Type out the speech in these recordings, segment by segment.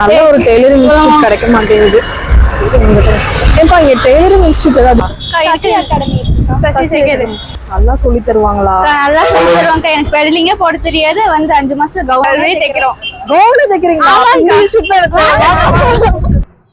நல்ல ஒரு tailoring institute கிடைக்க மாட்டேங்குது. ஏன்பா இங்க டெய்லரிங் இன்ஸ்டியூட் ஏதாவது நல்லா சொல்லி தருவாங்களா? நல்லா சொல்லி தருவாங்க. எனக்கு பெடலிங்கே போட தெரியாது. வந்து அஞ்சு மாசத்துல கவுனே தைக்கிறோம். கவுன் தைக்கிறீங்களா? இங்கிலீஷ்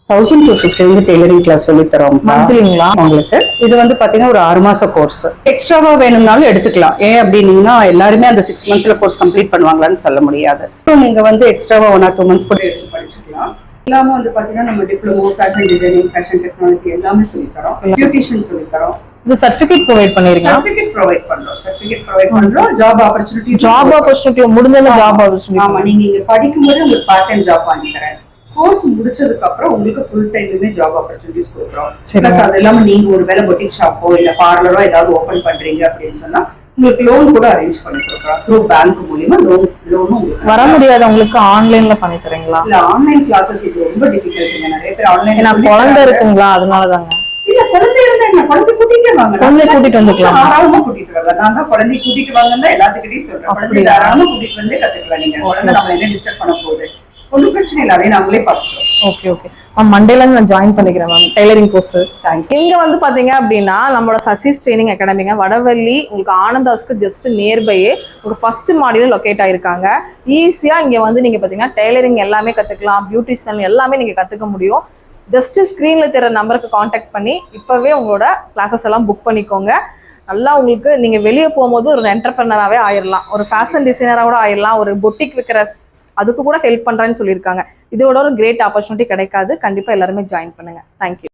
தௌசண்ட் டூ ஃபிஃப்டி வந்து டெய்லரிங் கிளாஸ் சொல்லி தரோம் Monthly-ங்களா? உங்களுக்கு. இது வந்து பாத்தீங்கன்னா ஒரு ஆறு மாச கோர்ஸ் எக்ஸ்ட்ராவா வேணும்னாலும் எடுத்துக்கலாம். ஏன் அப்படின்னீங்கன்னா எல்லாருமே அந்த சிக்ஸ் மந்த்ஸ்ல கோர்ஸ் கம்ப்ளீட் பண்ணுவாங்களான்னு சொல்ல முடியாது. நீங்க வந்து எக்ஸ்ட்ராவா ஒன் ஆர் டூ மந்த்ஸ் கூட படிச்சுக்கலாம் இல்லாம வந்து பாத்தீங்கன்னா நம்ம diploma fashion designing fashion technology எல்லாமே சொல்லி தரோம். பியூட்டிஷியன் சொல்லி தரோம். இது சர்டிபிகேட் ப்ரொவைட் பண்ணிருக்கீங்களா சர்டிபிகேட் ப்ரொவைட் பண்றோம். சர்டிபிகேட் ப்ரொவைட் பண்றோம். ஜாப் ஆப்பர்ச்சுனிட்டி ஜாப் ஆப்பர்ச்சுனிட்டி முடிஞ்சது ஜாப் ஆப்பர்ச்சுனிட்டி ஆமா நீங்க இங்க படிக்கும்போது உங்களுக்கு பார்ட் டைம் ஜாப் வாங்கி தரேன் கோர்ஸ் முடிச்சதுக்கு அப்புறம் உங்களுக்கு ஃபுல் டைமுமே ஜாப் ஆப்பர்ச்சுனிட்டிஸ் கொடுக்குறோம். பிளஸ் அது இல்லாம நீங்க ஒரு வேலை பொட்டிக் ஷாப்போ இல்ல பார்லரோ ஏதாவது ஓபன் பண்றீங்க அப்படின்னு சொன்னா உங்களுக்கு லோன் கூட அரேஞ்ச் பண்ணி கொடுக்குறோம் த்ரூ பேங்க் மூலியமா லோன் லோனும் உங்களுக்கு வர முடியாதவங்களுக்கு ஆன்லைன்ல பண்ணி தரீங்களா? இல்ல ஆன்லைன் கிளாஸஸ் இது ரொம்ப டிஃபிகல்ட்டுங்க நிறைய பேர் ஆன்லைன் குழந்தை இருக்குங்களா? அதனாலதாங்க. இல்ல குழந்தை இருந்தா என்ன? குழந்தை கூட்டிட்டு வாங்க. குழந்தை கூட்டிட்டு வந்துக்கலாமா? தாராளமா கூட்டிட்டு வரலாம் நான் தான் குழந்தை கூட்டிட்டு வாங்கன்னு தான் எல்லாத்துக்கிட்டையும் சொல்றேன். குழந்தை? தாராளமா கூட்டிட்டு வந்து கத்துக்கலாம் நீங்க. குழந்தை நம்ம என்ன டிஸ்டர்ப் பண்ண போகுது? ஒன்றும் பிரச்சனை இல்லை. அதை நாங்களே பார்த்துக்கிறோம். ஓகே ஓகே மேம் மண்டேலேருந்து நான் ஜாயின் பண்ணிக்கிறேன் மேம் டெய்லரிங் கோர்ஸ் தேங்க்யூ இங்க வந்து பாத்தீங்க அப்படின்னா நம்மளோட சசிஸ் ட்ரைனிங் அகாடமிங்க வடவள்ளி உங்களுக்கு ஆனந்தாஸ்க்கு ஜஸ்ட் நியர்பையே உங்களுக்கு ஃபர்ஸ்ட் மாடியில் லொக்கேட் ஆயிருக்காங்க. ஈஸியா இங்க வந்து நீங்க பாத்தீங்கன்னா டெய்லரிங் எல்லாமே கத்துக்கலாம் பியூட்டிஷியன் எல்லாமே நீங்க கத்துக்க முடியும். ஜஸ்ட் ஸ்க்ரீனில் தெரிய நம்பருக்கு காண்டாக்ட் பண்ணி இப்பவே உங்களோட கிளாஸஸ் எல்லாம் புக் பண்ணிக்கோங்க. நல்லா உங்களுக்கு நீங்க வெளியே போகும்போது ஒரு என்டர்பிரினராகவே ஆயிடலாம் ஒரு ஃபேஷன் டிசைனராக கூட ஆயிடலாம் ஒரு பொட்டிக் விற்கிற அதுக்கு கூட ஹெல்ப் பண்றேன்னு சொல்லியிருக்காங்க. இதோட ஒரு கிரேட் ஆப்பர்ச்சுனிட்டி கிடைக்காது. கண்டிப்பா எல்லாருமே ஜாயின் பண்ணுங்க. தேங்க்யூ